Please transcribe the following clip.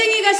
singing a